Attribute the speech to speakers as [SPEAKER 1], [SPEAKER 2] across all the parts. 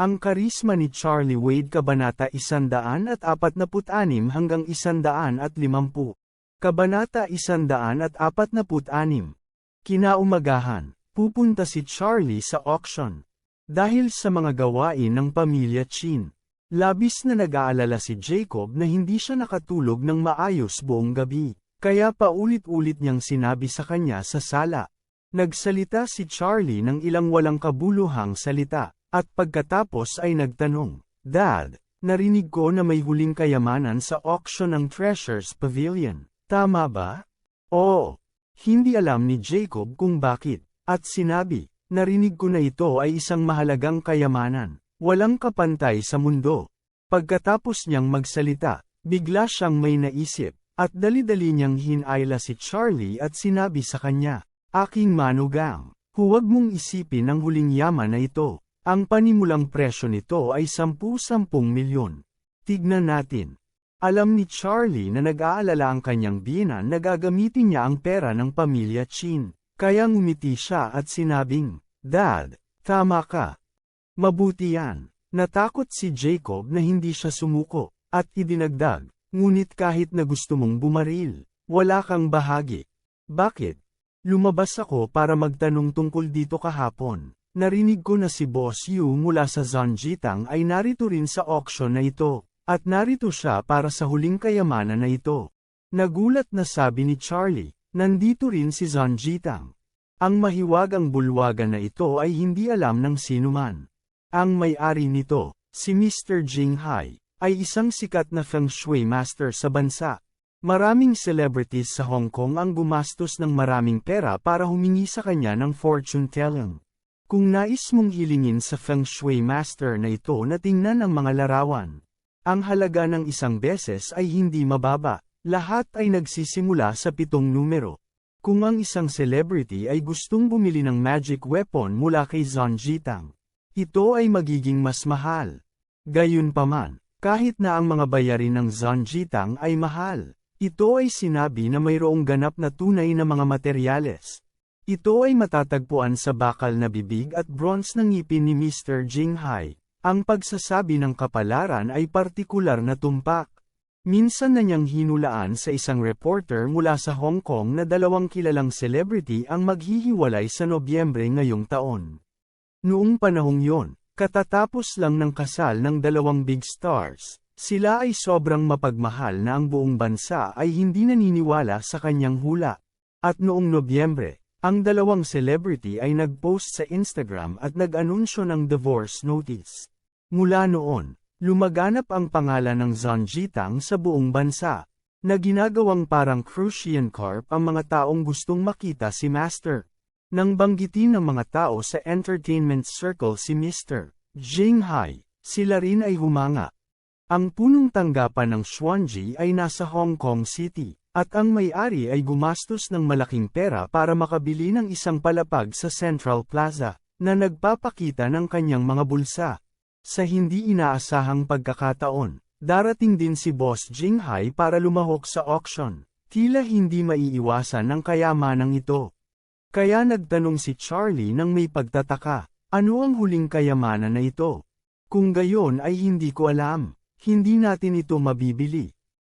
[SPEAKER 1] Ang karisma ni Charlie Wade Kabanata 146 hanggang 150. Kabanata 146 Kinaumagahan, pupunta si Charlie sa auction. Dahil sa mga gawain ng pamilya Chin. Labis na nag-aalala si Jacob na hindi siya nakatulog ng maayos buong gabi. Kaya paulit-ulit niyang sinabi sa kanya sa sala. Nagsalita si Charlie ng ilang walang kabuluhang salita, at pagkatapos ay nagtanong, Dad, narinig ko na may huling kayamanan sa auction ng Treasures Pavilion. Tama ba? Oo. Hindi alam ni Jacob kung bakit, at sinabi, narinig ko na ito ay isang mahalagang kayamanan. Walang kapantay sa mundo. Pagkatapos niyang magsalita, bigla siyang may naisip, at dali-dali niyang hinayla si Charlie at sinabi sa kanya, Aking manugang, huwag mong isipin ang huling yaman na ito. Ang panimulang presyo nito ay 10-10 milyon. Tignan natin. Alam ni Charlie na nag-aalala ang kanyang binan na gagamitin niya ang pera ng pamilya Chin. Kaya ngumiti siya at sinabing, Dad, tama ka. Mabuti yan. Natakot si Jacob na hindi siya sumuko, at idinagdag, ngunit kahit na gusto mong bumaril, wala kang bahagi. Bakit? Lumabas ako para magtanong tungkol dito kahapon. Narinig ko na si Boss Yu mula sa Zanjitang ay narito rin sa auction na ito, at narito siya para sa huling kayamanan na ito. Nagulat na sabi ni Charlie, nandito rin si Zanjitang. Ang mahiwagang bulwagan na ito ay hindi alam ng sinuman. Ang may-ari nito, si Mr. Jing Hai, ay isang sikat na feng shui master sa bansa. Maraming celebrities sa Hong Kong ang gumastos ng maraming pera para humingi sa kanya ng fortune telling. Kung nais mong hilingin sa feng shui master na ito na tingnan ang mga larawan, ang halaga ng isang beses ay hindi mababa, lahat ay nagsisimula sa pitong numero. Kung ang isang celebrity ay gustong bumili ng magic weapon mula kay Zon Jitang, ito ay magiging mas mahal. Gayunpaman, kahit na ang mga bayarin ng Zanjitang ay mahal, ito ay sinabi na mayroong ganap na tunay na mga materyales. Ito ay matatagpuan sa bakal na bibig at bronze ng ngipin ni Mr. Jinghai. Ang pagsasabi ng kapalaran ay partikular na tumpak. Minsan na niyang hinulaan sa isang reporter mula sa Hong Kong na dalawang kilalang celebrity ang maghihiwalay sa Nobyembre ngayong taon. Noong panahong yon, katatapos lang ng kasal ng dalawang big stars, sila ay sobrang mapagmahal na ang buong bansa ay hindi naniniwala sa kanyang hula. At noong Nobyembre, ang dalawang celebrity ay nag-post sa Instagram at nag-anunsyo ng divorce notice. Mula noon, lumaganap ang pangalan ng Zanjitang sa buong bansa, na ginagawang parang Crucian Corp ang mga taong gustong makita si Master. Nang banggitin ng mga tao sa entertainment circle si Mr. Jing Hai, sila rin ay humanga. Ang punong tanggapan ng Xuanji ay nasa Hong Kong City, at ang may-ari ay gumastos ng malaking pera para makabili ng isang palapag sa Central Plaza, na nagpapakita ng kanyang mga bulsa. Sa hindi inaasahang pagkakataon, darating din si Boss Jing Hai para lumahok sa auction. Tila hindi maiiwasan ng kayamanang ito. Kaya nagtanong si Charlie nang may pagtataka, ano ang huling kayamanan na ito? Kung gayon ay hindi ko alam, hindi natin ito mabibili.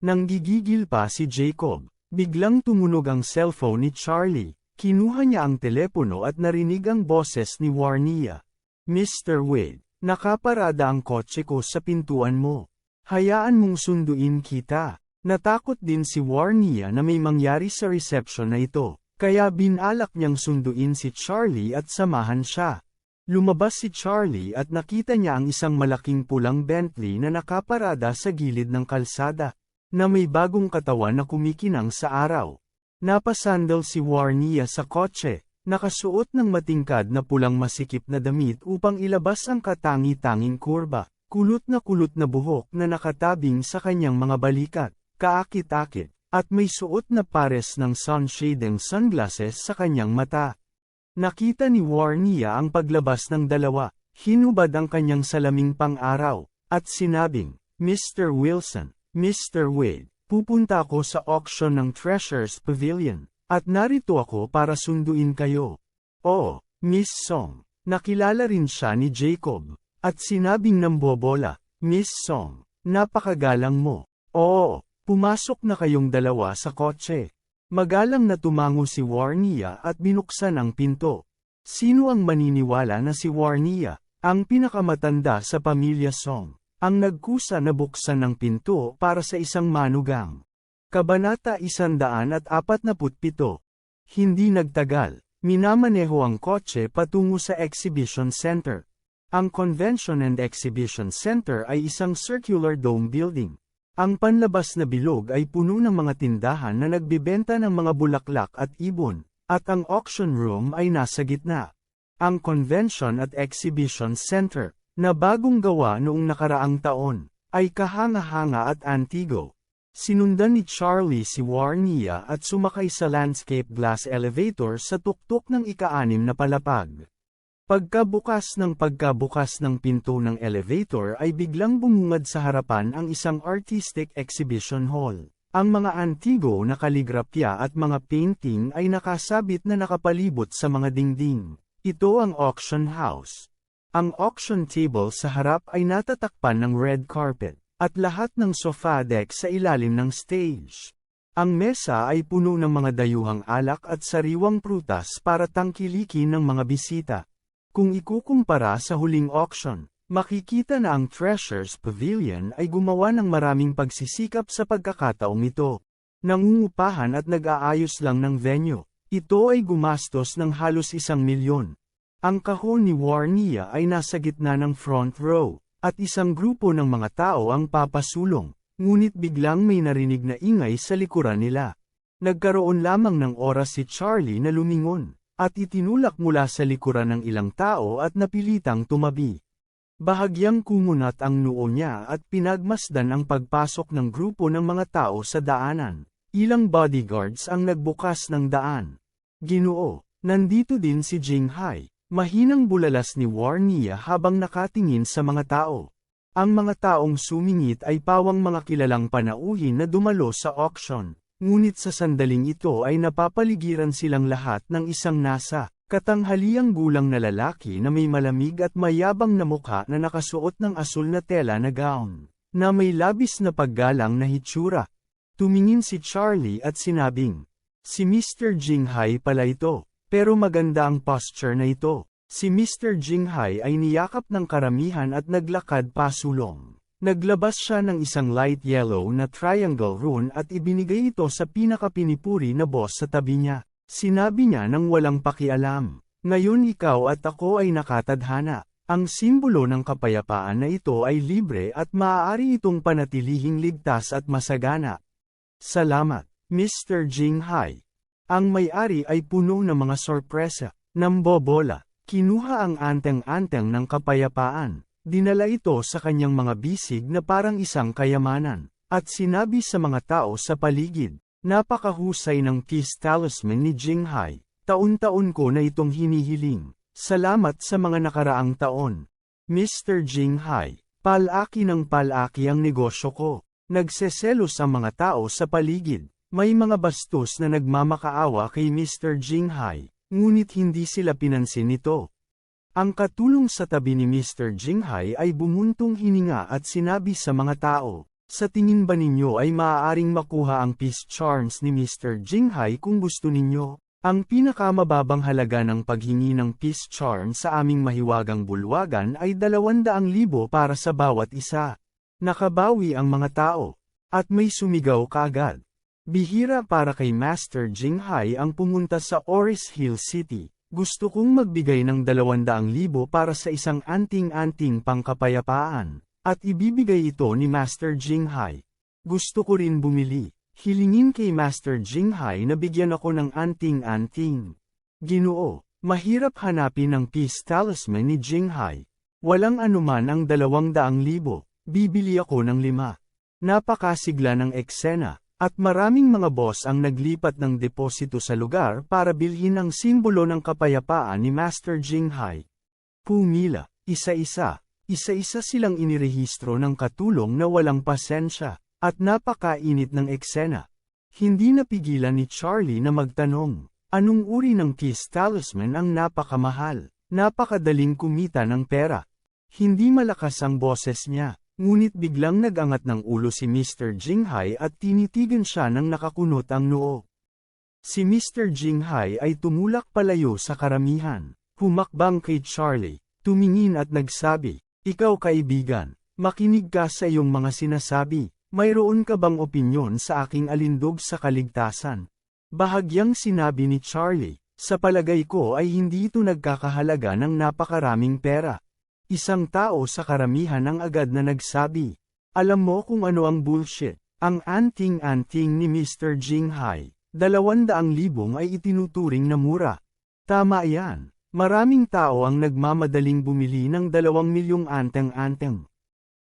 [SPEAKER 1] Nang gigigil pa si Jacob, biglang tumunog ang cellphone ni Charlie, kinuha niya ang telepono at narinig ang boses ni Warnia. Mr. Wade, nakaparada ang kotse ko sa pintuan mo. Hayaan mong sunduin kita. Natakot din si Warnia na may mangyari sa reception na ito. Kaya binalak niyang sunduin si Charlie at samahan siya. Lumabas si Charlie at nakita niya ang isang malaking pulang Bentley na nakaparada sa gilid ng kalsada, na may bagong katawan na kumikinang sa araw. Napasandal si Warnia sa kotse, Nakasuot ng matingkad na pulang masikip na damit upang ilabas ang katangi-tanging kurba, kulot na kulot na buhok na nakatabing sa kanyang mga balikat, kaakit-akit, at may suot na pares ng sunshading sunglasses sa kanyang mata. Nakita ni Warnia ang paglabas ng dalawa, hinubad ang kanyang salaming pang-araw, at sinabing, Mr. Wilson, Mr. Wade, pupunta ako sa auction ng Treasures Pavilion. At narito ako para sunduin kayo. Oo, Miss Song. Nakilala rin siya ni Jacob. At sinabing ng bobola, Miss Song, napakagalang mo. Oo, pumasok na kayong dalawa sa kotse. Magalang na tumango si Warnia at binuksan ang pinto. Sino ang maniniwala na si Warnia, ang pinakamatanda sa pamilya Song, ang nagkusa na buksan ng pinto para sa isang manugang? Kabanata 147 Hindi nagtagal, minamaneho ang kotse patungo sa Exhibition Center. Ang Convention and Exhibition Center ay isang circular dome building. Ang panlabas na bilog ay puno ng mga tindahan na nagbibenta ng mga bulaklak at ibon, at ang auction room ay nasa gitna. Ang Convention at Exhibition Center, na bagong gawa noong nakaraang taon, ay kahanga-hanga at antigo. Sinundan ni Charlie si Warnia at sumakay sa landscape glass elevator sa tuktok ng ika-anim na palapag. Pagkabukas ng pagkabukas ng pinto ng elevator ay biglang bumungad sa harapan ang isang artistic exhibition hall. Ang mga antigo na kaligrapya at mga painting ay nakasabit na nakapalibot sa mga dingding. Ito ang auction house. Ang auction table sa harap ay natatakpan ng red carpet at lahat ng sofa deck sa ilalim ng stage. Ang mesa ay puno ng mga dayuhang alak at sariwang prutas para tangkilikin ng mga bisita. Kung ikukumpara sa huling auction, makikita na ang Treasures Pavilion ay gumawa ng maraming pagsisikap sa pagkakataong ito. Nangungupahan at nag-aayos lang ng venue. Ito ay gumastos ng halos isang milyon. Ang kahon ni Warnia ay nasa gitna ng front row at isang grupo ng mga tao ang papasulong, ngunit biglang may narinig na ingay sa likuran nila. Nagkaroon lamang ng oras si Charlie na lumingon, at itinulak mula sa likuran ng ilang tao at napilitang tumabi. Bahagyang kumunat ang noo niya at pinagmasdan ang pagpasok ng grupo ng mga tao sa daanan. Ilang bodyguards ang nagbukas ng daan. Ginoo, nandito din si Jing Hai, Mahinang bulalas ni Warnia habang nakatingin sa mga tao. Ang mga taong sumingit ay pawang mga kilalang panauhin na dumalo sa auction. Ngunit sa sandaling ito ay napapaligiran silang lahat ng isang nasa, katanghaliang gulang na lalaki na may malamig at mayabang na mukha na nakasuot ng asul na tela na gown, na may labis na paggalang na hitsura. Tumingin si Charlie at sinabing, Si Mr. Jinghai pala ito. Pero maganda ang posture na ito. Si Mr. Jinghai ay niyakap ng karamihan at naglakad pasulong. Naglabas siya ng isang light yellow na triangle rune at ibinigay ito sa pinakapinipuri na boss sa tabi niya. Sinabi niya nang walang pakialam. Ngayon ikaw at ako ay nakatadhana. Ang simbolo ng kapayapaan na ito ay libre at maaari itong panatilihing ligtas at masagana. Salamat, Mr. Jinghai. Ang may-ari ay puno ng mga sorpresa, nambobola, kinuha ang anteng-anteng ng kapayapaan, dinala ito sa kanyang mga bisig na parang isang kayamanan, at sinabi sa mga tao sa paligid, napakahusay ng peace talisman ni Jinghai, taon-taon ko na itong hinihiling, salamat sa mga nakaraang taon. Mr. Jinghai, palaki ng palaki ang negosyo ko, nagseselos ang mga tao sa paligid, may mga bastos na nagmamakaawa kay Mr. Jinghai, ngunit hindi sila pinansin nito. Ang katulong sa tabi ni Mr. Jinghai ay bumuntong hininga at sinabi sa mga tao, sa tingin ba ninyo ay maaaring makuha ang peace charms ni Mr. Jinghai kung gusto ninyo? Ang pinakamababang halaga ng paghingi ng peace charm sa aming mahiwagang bulwagan ay 200,000 para sa bawat isa. Nakabawi ang mga tao. At may sumigaw kaagad. Bihira para kay Master Jinghai ang pumunta sa Oris Hill City. Gusto kong magbigay ng 200,000 para sa isang anting-anting pangkapayapaan, at ibibigay ito ni Master Jinghai. Gusto ko rin bumili. Hilingin kay Master Jinghai na bigyan ako ng anting-anting. Ginoo, mahirap hanapin ang peace talisman ni Jinghai. Walang anuman ang dalawang daang libo, bibili ako ng lima. Napakasigla ng eksena, at maraming mga boss ang naglipat ng deposito sa lugar para bilhin ang simbolo ng kapayapaan ni Master Jinghai. Pumila, isa-isa, isa-isa silang inirehistro ng katulong na walang pasensya, at napakainit ng eksena. Hindi napigilan ni Charlie na magtanong, anong uri ng kiss talisman ang napakamahal, napakadaling kumita ng pera. Hindi malakas ang boses niya, ngunit biglang nagangat ng ulo si Mr. Jinghai at tinitigan siya ng nakakunot ang noo. Si Mr. Jinghai ay tumulak palayo sa karamihan, humakbang kay Charlie, tumingin at nagsabi, Ikaw kaibigan, makinig ka sa iyong mga sinasabi, mayroon ka bang opinyon sa aking alindog sa kaligtasan? Bahagyang sinabi ni Charlie, sa palagay ko ay hindi ito nagkakahalaga ng napakaraming pera. Isang tao sa karamihan ang agad na nagsabi, alam mo kung ano ang bullshit, ang anting-anting ni Mr. Jinghai, dalawandaang libong ay itinuturing na mura. Tama yan, maraming tao ang nagmamadaling bumili ng dalawang milyong anteng-anteng.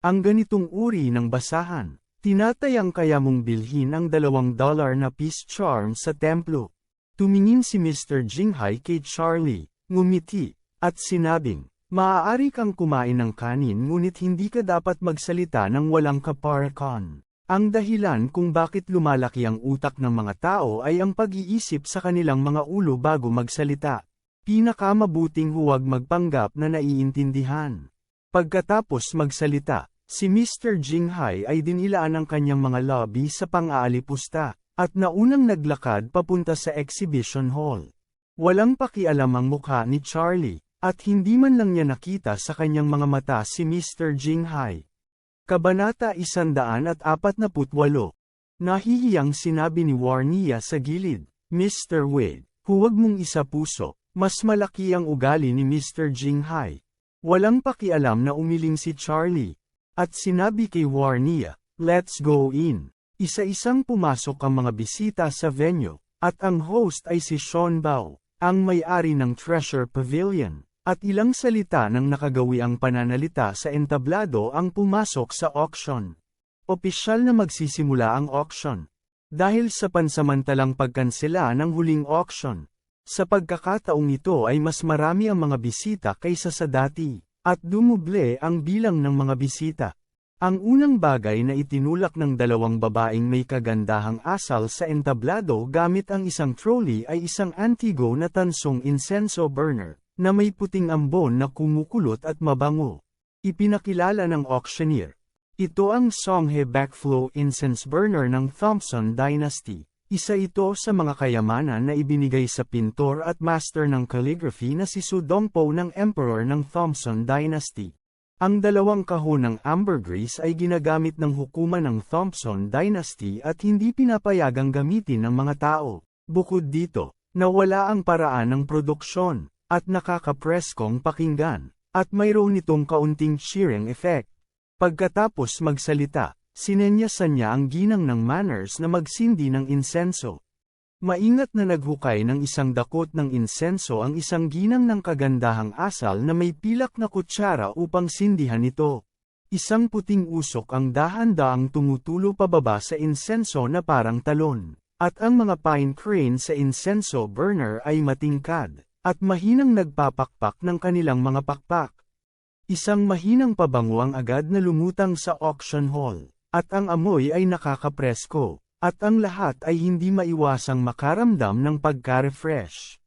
[SPEAKER 1] Ang ganitong uri ng basahan, tinatayang kaya mong bilhin ang dalawang dollar na peace charm sa templo. Tumingin si Mr. Jinghai kay Charlie, ngumiti, at sinabing, Maaari kang kumain ng kanin ngunit hindi ka dapat magsalita ng walang kaparakan. Ang dahilan kung bakit lumalaki ang utak ng mga tao ay ang pag-iisip sa kanilang mga ulo bago magsalita. Pinakamabuting huwag magpanggap na naiintindihan. Pagkatapos magsalita, si Mr. Jinghai ay dinilaan ang kanyang mga lobby sa pang-aalipusta, at naunang naglakad papunta sa exhibition hall. Walang pakialam ang mukha ni Charlie, at hindi man lang niya nakita sa kanyang mga mata si Mr. Jinghai. Kabanata 148 Nahihiyang sinabi ni Warnia sa gilid, Mr. Wade, huwag mong isa puso, mas malaki ang ugali ni Mr. Jinghai. Walang pakialam na umiling si Charlie. At sinabi kay Warnia, let's go in. Isa-isang pumasok ang mga bisita sa venue, at ang host ay si Sean Bao, ang may-ari ng Treasure Pavilion. At ilang salita ng nakagawi ang pananalita sa entablado ang pumasok sa auction. Opisyal na magsisimula ang auction. Dahil sa pansamantalang pagkansela ng huling auction. Sa pagkakataong ito ay mas marami ang mga bisita kaysa sa dati, at dumuble ang bilang ng mga bisita. Ang unang bagay na itinulak ng dalawang babaeng may kagandahang asal sa entablado gamit ang isang trolley ay isang antigo na tansong incenso burner, na may puting ambon na kumukulot at mabango. Ipinakilala ng auctioneer, ito ang Songhe Backflow Incense Burner ng Thompson Dynasty. Isa ito sa mga kayamanan na ibinigay sa pintor at master ng calligraphy na si Su Dongpo ng Emperor ng Thompson Dynasty. Ang dalawang kahon ng ambergris ay ginagamit ng hukuman ng Thompson Dynasty at hindi pinapayagang gamitin ng mga tao. Bukod dito, nawala ang paraan ng produksyon, at nakakapreskong pakinggan, at mayroon itong kaunting cheering effect. Pagkatapos magsalita, sinenyasan niya ang ginang ng manners na magsindi ng insenso. Maingat na naghukay ng isang dakot ng insenso ang isang ginang ng kagandahang asal na may pilak na kutsara upang sindihan ito. Isang puting usok ang dahan-daang tumutulo pababa sa insenso na parang talon, at ang mga pine crane sa insenso burner ay matingkad, at mahinang nagpapakpak ng kanilang mga pakpak. Isang mahinang pabango ang agad na lumutang sa auction hall, at ang amoy ay nakakapresko, at ang lahat ay hindi maiwasang makaramdam ng pagka-refresh.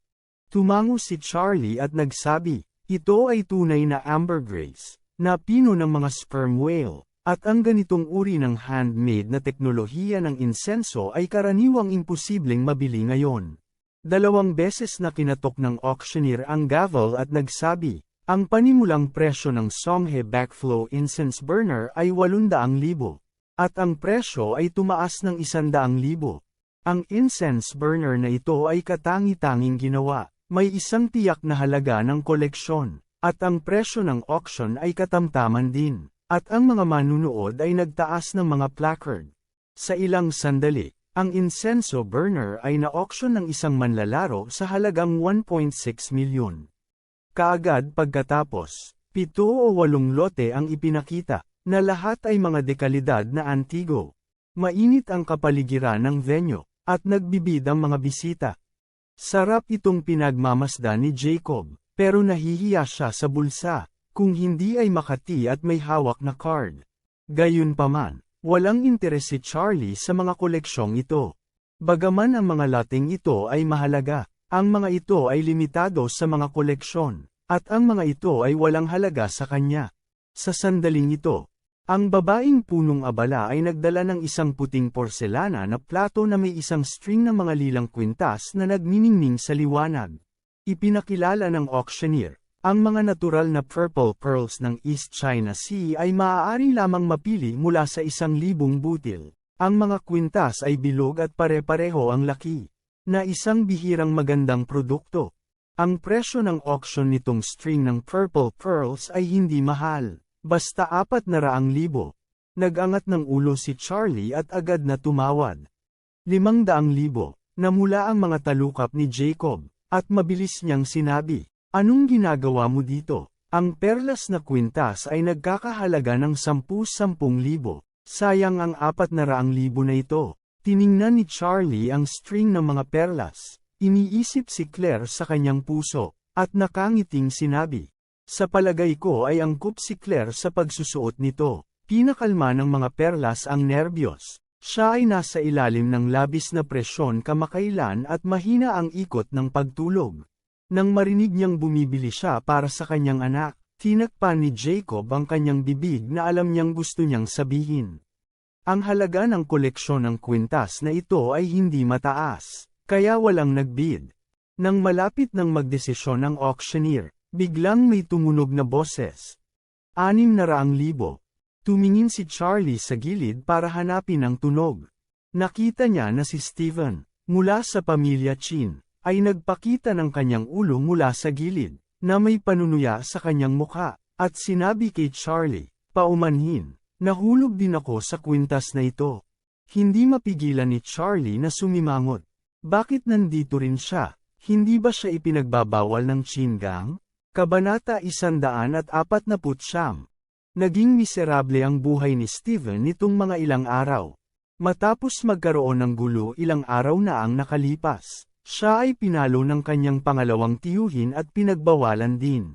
[SPEAKER 1] Tumango si Charlie at nagsabi, ito ay tunay na ambergris, na pino ng mga sperm whale, at ang ganitong uri ng handmade na teknolohiya ng insenso ay karaniwang imposibleng mabili ngayon. Dalawang beses na kinatok ng auctioneer ang gavel at nagsabi, ang panimulang presyo ng Songhe Backflow Incense Burner ay 800,000, at ang presyo ay tumaas ng 100,000. Ang incense burner na ito ay katangi-tanging ginawa, may isang tiyak na halaga ng koleksyon, at ang presyo ng auction ay katamtaman din, at ang mga manunood ay nagtaas ng mga placard. Sa ilang sandali, Ang incenso burner ay na-auction ng isang manlalaro sa halagang 1.6 milyon. Kaagad pagkatapos, pito o walong lote ang ipinakita, na lahat ay mga dekalidad na antigo. Mainit ang kapaligiran ng venue, at nagbibid ang mga bisita. Sarap itong pinagmamasdan ni Jacob, pero nahihiya siya sa bulsa, kung hindi ay makati at may hawak na card. Gayunpaman, walang interes si Charlie sa mga koleksyong ito. Bagaman ang mga lating ito ay mahalaga, ang mga ito ay limitado sa mga koleksyon, at ang mga ito ay walang halaga sa kanya. Sa sandaling ito, ang babaeng punong abala ay nagdala ng isang puting porselana na plato na may isang string ng mga lilang kwintas na nagniningning sa liwanag. Ipinakilala ng auctioneer, ang mga natural na purple pearls ng East China Sea ay maaari lamang mapili mula sa isang libong butil. Ang mga kwintas ay bilog at pare-pareho ang laki, na isang bihirang magandang produkto. Ang presyo ng auction nitong string ng purple pearls ay hindi mahal, basta apat na raang libo. Nagangat ng ulo si Charlie at agad na tumawad. Limang daang libo, namula ang mga talukap ni Jacob, at mabilis niyang sinabi, Anong ginagawa mo dito? Ang perlas na kwintas ay nagkakahalaga ng 10-10 libo. Sayang ang 400 libo na ito. Tiningnan ni Charlie ang string ng mga perlas. Iniisip si Claire sa kanyang puso, at nakangiting sinabi. Sa palagay ko ay angkop si Claire sa pagsusuot nito. Pinakalma ng mga perlas ang nerbiyos. Siya ay nasa ilalim ng labis na presyon kamakailan at mahina ang ikot ng pagtulog. Nang marinig niyang bumibili siya para sa kanyang anak, tinakpan ni Jacob ang kanyang bibig na alam niyang gusto niyang sabihin. Ang halaga ng koleksyon ng kwintas na ito ay hindi mataas, kaya walang nagbid. Nang malapit ng magdesisyon ang auctioneer, biglang may tumunog na boses. Anim na raang libo. Tumingin si Charlie sa gilid para hanapin ang tunog. Nakita niya na si Steven, mula sa pamilya Chin, ay nagpakita ng kanyang ulo mula sa gilid, na may panunuya sa kanyang mukha, at sinabi kay Charlie, paumanhin, nahulog din ako sa kwintas na ito. Hindi mapigilan ni Charlie na sumimangot. Bakit nandito rin siya? Hindi ba siya ipinagbabawal ng Chingang? Kabanata 149 Naging miserable ang buhay ni Steven nitong mga ilang araw. Matapos magkaroon ng gulo ilang araw na ang nakalipas. Siya ay pinalo ng kanyang pangalawang tiyuhin at pinagbawalan din.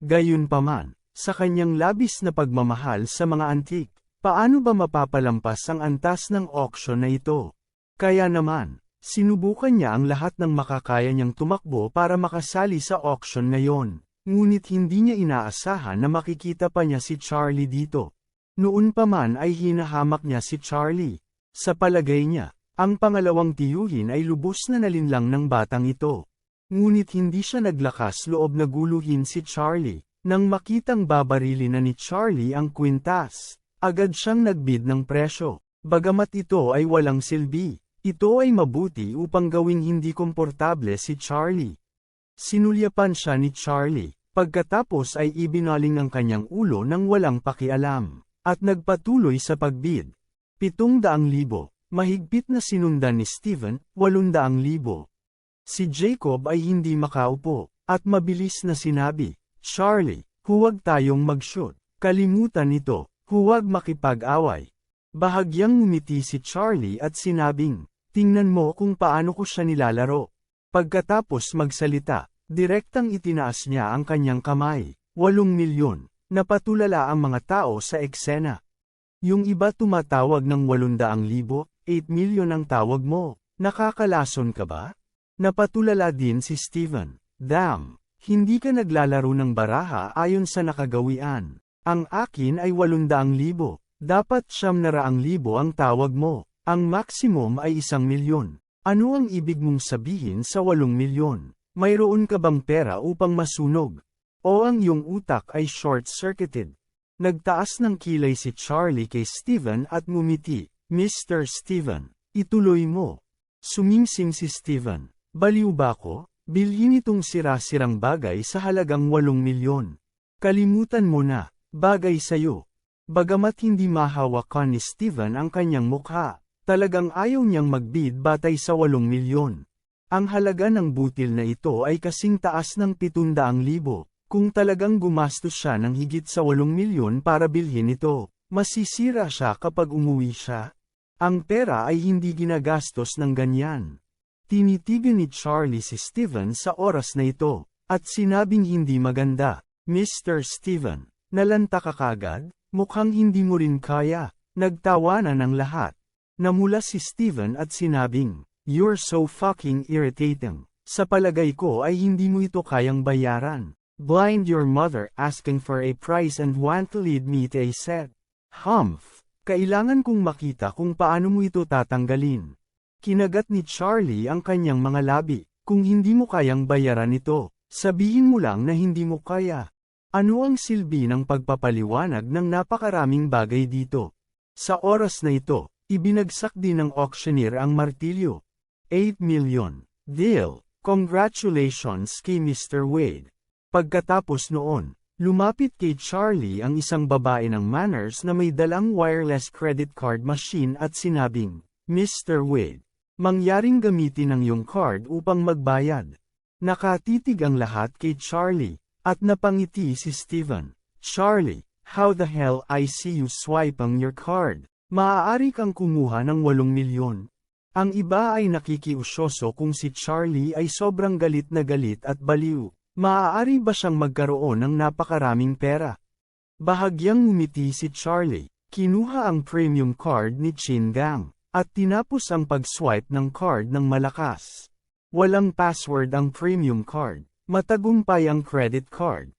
[SPEAKER 1] Gayunpaman, sa kanyang labis na pagmamahal sa mga antik, paano ba mapapalampas ang antas ng auction na ito? Kaya naman, sinubukan niya ang lahat ng makakaya niyang tumakbo para makasali sa auction ngayon. Ngunit hindi niya inaasahan na makikita pa niya si Charlie dito. Noon pa man ay hinahamak niya si Charlie. Sa palagay niya, ang pangalawang tiyuhin ay lubos na nalinlang ng batang ito. Ngunit hindi siya naglakas loob na guluhin si Charlie. Nang makitang babarili na ni Charlie ang kwintas, agad siyang nagbid ng presyo. Bagamat ito ay walang silbi, ito ay mabuti upang gawing hindi komportable si Charlie. Sinulyapan siya ni Charlie, pagkatapos ay ibinaling ang kanyang ulo ng walang pakialam, at nagpatuloy sa pagbid. Pitong daang libo. Mahigpit na sinundan ni Steven, 800,000. Si Jacob ay hindi makaupo, at mabilis na sinabi, Charlie, huwag tayong mag-shoot. Kalimutan ito, huwag makipag-away. Bahagyang ngumiti si Charlie at sinabing, tingnan mo kung paano ko siya nilalaro. Pagkatapos magsalita, direktang itinaas niya ang kanyang kamay, 8 milyon, napatulala ang mga tao sa eksena. Yung iba tumatawag ng 800,000, 8 milyon ang tawag mo. Nakakalason ka ba? Napatulala din si Steven. Damn, hindi ka naglalaro ng baraha ayon sa nakagawian. Ang akin ay 800,000. Dapat siyam na raang libo ang tawag mo. Ang maximum ay isang milyon. Ano ang ibig mong sabihin sa 8 milyon? Mayroon ka bang pera upang masunog? O ang iyong utak ay short-circuited? Nagtaas ng kilay si Charlie kay Steven at ngumiti. Mr. Steven, ituloy mo. Sumimsim si Steven. Baliw ba ko? Bilhin itong sira-sirang bagay sa halagang 8 milyon. Kalimutan mo na, bagay sa'yo. Bagamat hindi mahawakan ni Steven ang kanyang mukha, Talagang ayaw niyang magbid batay sa 8 milyon. Ang halaga ng butil na ito ay kasing taas ng 700,000. Kung talagang gumastos siya ng higit sa 8 milyon para bilhin ito, masisira siya kapag umuwi siya. Ang pera ay hindi ginagastos ng ganyan. Tinitigan ni Charlie si Steven sa oras na ito, at sinabing hindi maganda, Mr. Steven, nalanta ka kagad, mukhang hindi mo rin kaya, nagtawanan ng lahat. Namula si Steven at sinabing, You're so fucking irritating. Sa palagay ko ay hindi mo ito kayang bayaran. Blind your mother asking for a price and want to lead me to a set. Humph. Kailangan kong makita kung paano mo ito tatanggalin. Kinagat ni Charlie ang kanyang mga labi. Kung hindi mo kayang bayaran ito, sabihin mo lang na hindi mo kaya. Ano ang silbi ng pagpapaliwanag ng napakaraming bagay dito? Sa oras na ito, ibinagsak din ng auctioneer ang martilyo. 8 million. Deal. Congratulations kay Mr. Wade. Pagkatapos noon, lumapit kay Charlie ang isang babae ng manners na may dalang wireless credit card machine at sinabing, Mr. Wade, mangyaring gamitin ang iyong card upang magbayad. Nakatitig ang lahat kay Charlie, at napangiti si Steven. Charlie, how the hell I see you swiping your card? Maaari kang kumuha ng 8 milyon. Ang iba ay nakikiusyoso kung si Charlie ay sobrang galit na galit at baliw. Maaari ba siyang magkaroon ng napakaraming pera? Bahagyang ngumiti si Charlie, kinuha ang premium card ni Chin Gang, at tinapos ang pag-swipe ng card ng malakas. Walang password ang premium card, matagumpay ang credit card.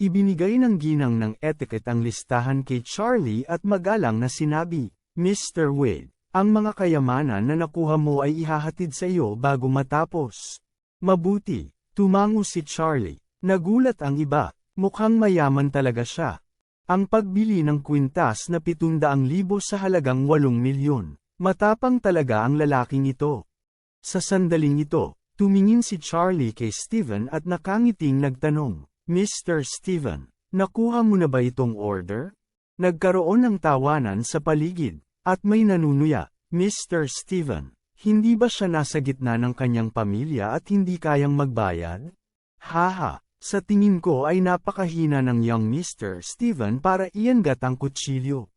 [SPEAKER 1] Ibinigay ng ginang ng etiquette ang listahan kay Charlie at magalang na sinabi, Mr. Wade, ang mga kayamanan na nakuha mo ay ihahatid sa iyo bago matapos. Mabuti, Tumango si Charlie. Nagulat ang iba, mukhang mayaman talaga siya. Ang pagbili ng kwintas na 700,000 sa halagang 8 milyon. Matapang talaga ang lalaking ito. Sa sandaling ito, tumingin si Charlie kay Steven at nakangiting nagtanong, Mr. Steven, nakuha mo na ba itong order? Nagkaroon ng tawanan sa paligid, at may nanunuya, Mr. Steven, hindi ba siya nasa gitna ng kanyang pamilya at hindi kayang magbayad? Haha, sa tingin ko ay napakahina ng young Mr. Steven para iyangat ang kutsilyo.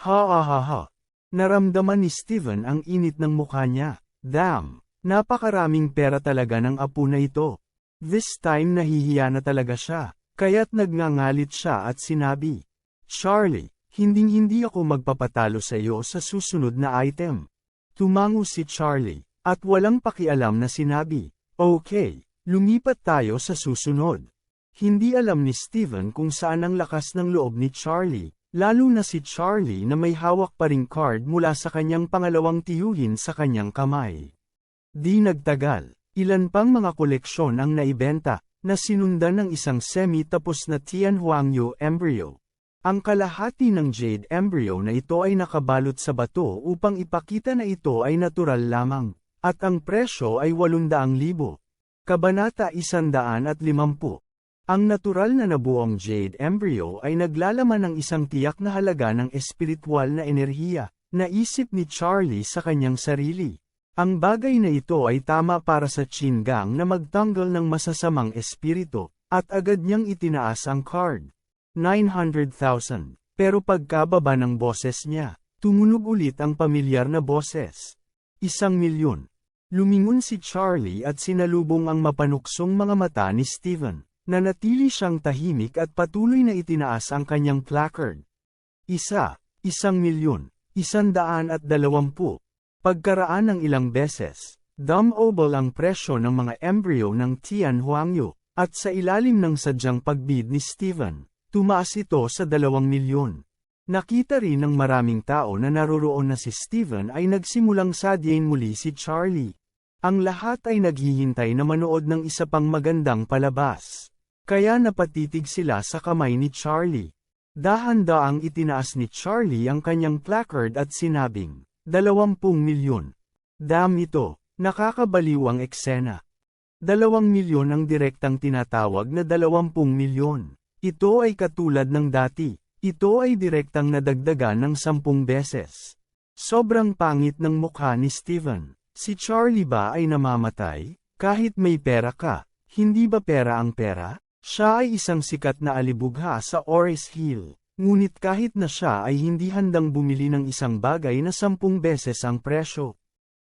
[SPEAKER 1] Ha ha ha ha. Naramdaman ni Steven ang init ng mukha niya. Damn, napakaraming pera talaga ng apo na ito. This time nahihiya na talaga siya, kaya't nagngangalit siya at sinabi, Charlie, hinding-hindi ako magpapatalo sa iyo sa susunod na item. Tumango si Charlie, at walang pakialam na sinabi, Okay, lumipat tayo sa susunod. Hindi alam ni Steven kung saan ang lakas ng loob ni Charlie, lalo na si Charlie na may hawak pa ring card mula sa kanyang pangalawang tiyuhin sa kanyang kamay. Di nagtagal, ilan pang mga koleksyon ang naibenta, na sinundan ng isang semi-tapos na Tianhuangyo embryo. Ang kalahati ng jade embryo na ito ay nakabalot sa bato upang ipakita na ito ay natural lamang, at ang presyo ay 800,000. Kabanata 150. Ang natural na nabuong jade embryo ay naglalaman ng isang tiyak na halaga ng espiritual na enerhiya, naisip ni Charlie sa kanyang sarili. Ang bagay na ito ay tama para sa Chingang na magtanggal ng masasamang espiritu, at agad niyang itinaas ang card. 900,000. Pero pagkababa ng boses niya, tumunog ulit ang pamilyar na boses. Isang milyon. Lumingon si Charlie at sinalubong ang mapanuksong mga mata ni Steven. Nanatili siyang tahimik at patuloy na itinaas ang kanyang placard. Isa, isang milyon, isandaan at dalawampu. Pagkaraan ng ilang beses, dumb-oble ang presyo ng mga embryo ng Tian Huangyo, at sa ilalim ng sadyang pagbid ni Steven, Tumaas ito sa dalawang milyon. Nakita rin ng maraming tao na naroroon na si Steven ay nagsimulang sadyain muli si Charlie. Ang lahat ay naghihintay na manood ng isa pang magandang palabas. Kaya napatitig sila sa kamay ni Charlie. Dahan-daang itinaas ni Charlie ang kanyang placard at sinabing, 20 milyon. Dam ito, nakakabaliw ang eksena. Dalawang milyon ang direktang tinatawag na 20 milyon. Ito ay katulad ng dati. Ito ay direktang nadagdagan ng sampung beses. Sobrang pangit ng mukha ni Steven. Si Charlie ba ay namamatay? Kahit may pera ka, hindi ba pera ang pera? Siya ay isang sikat na alibugha sa Ores Hill. Ngunit kahit na siya ay hindi handang bumili ng isang bagay na sampung beses ang presyo.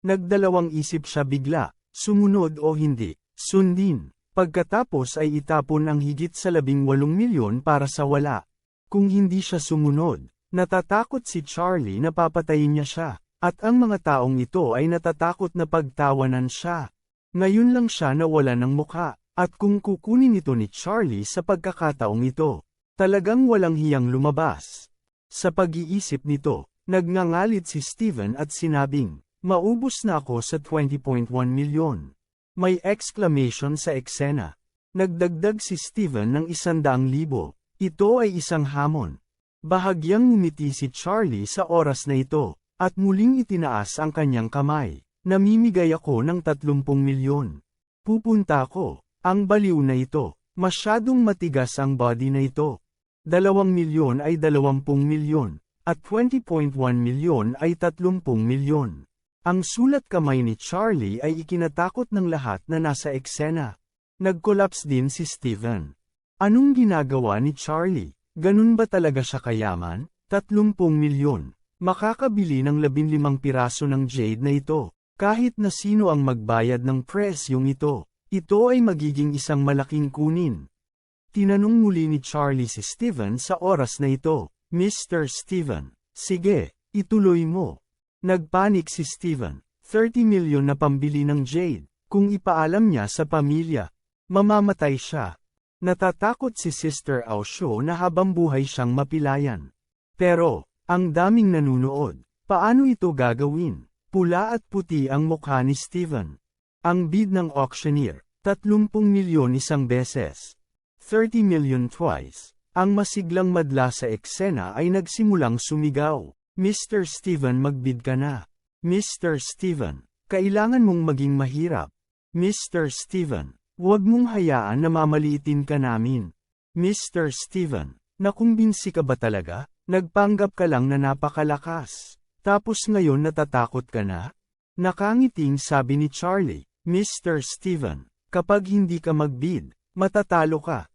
[SPEAKER 1] Nagdalawang isip siya bigla, sumunod o hindi, sundin. Pagkatapos ay itapon ang higit sa labing walong milyon para sa wala. Kung hindi siya sumunod, natatakot si Charlie na papatayin niya siya, at ang mga taong ito ay natatakot na pagtawanan siya. Ngayon lang siya nawala ng mukha, at kung kukunin ito ni Charlie sa pagkakataong ito, talagang walang hiyang lumabas. Sa pag-iisip nito, nagngangalit si Steven at sinabing, maubos na ako sa 20.1 milyon. May exclamation sa eksena. Nagdagdag si Steven ng isandaang libo. Ito ay isang hamon. Bahagyang ngumiti si Charlie sa oras na ito, at muling itinaas ang kanyang kamay. Namimigay ako ng 30 milyon. Pupunta ako. Ang baliw na ito. Masyadong matigas ang body na ito. Dalawang milyon ay dalawampung milyon, at 20.1 milyon ay 30 milyon. Ang sulat kamay ni Charlie ay ikinatakot ng lahat na nasa eksena. Nag-collapse din si Steven. Anong ginagawa ni Charlie? Ganun ba talaga siya kayaman? 30 milyon. Makakabili ng 15 piraso ng jade na ito. Kahit na sino ang magbayad ng presyong ito, ito ay magiging isang malaking kunin. Tinanong muli ni Charlie si Steven sa oras na ito, Mr. Steven, sige, ituloy mo. Nagpanik si Steven, 30 milyon na pambili ng Jade, kung ipaalam niya sa pamilya, mamamatay siya. Natatakot si Sister Ausho na habang buhay siyang mapilayan. Pero, ang daming nanunood, paano ito gagawin? Pula at puti ang mukha ni Steven. Ang bid ng auctioneer, 30 milyon isang beses. 30 million twice. Ang masiglang madla sa eksena ay nagsimulang sumigaw. Mr. Steven magbid ka na. Mr. Steven, kailangan mong maging mahirap. Mr. Steven, huwag mong hayaan na mamaliitin ka namin. Mr. Steven, nakumbinsi ka ba talaga? Nagpanggap ka lang na napakalakas. Tapos ngayon natatakot ka na? Nakangiting sabi ni Charlie, Mr. Steven, kapag hindi ka magbid, matatalo ka.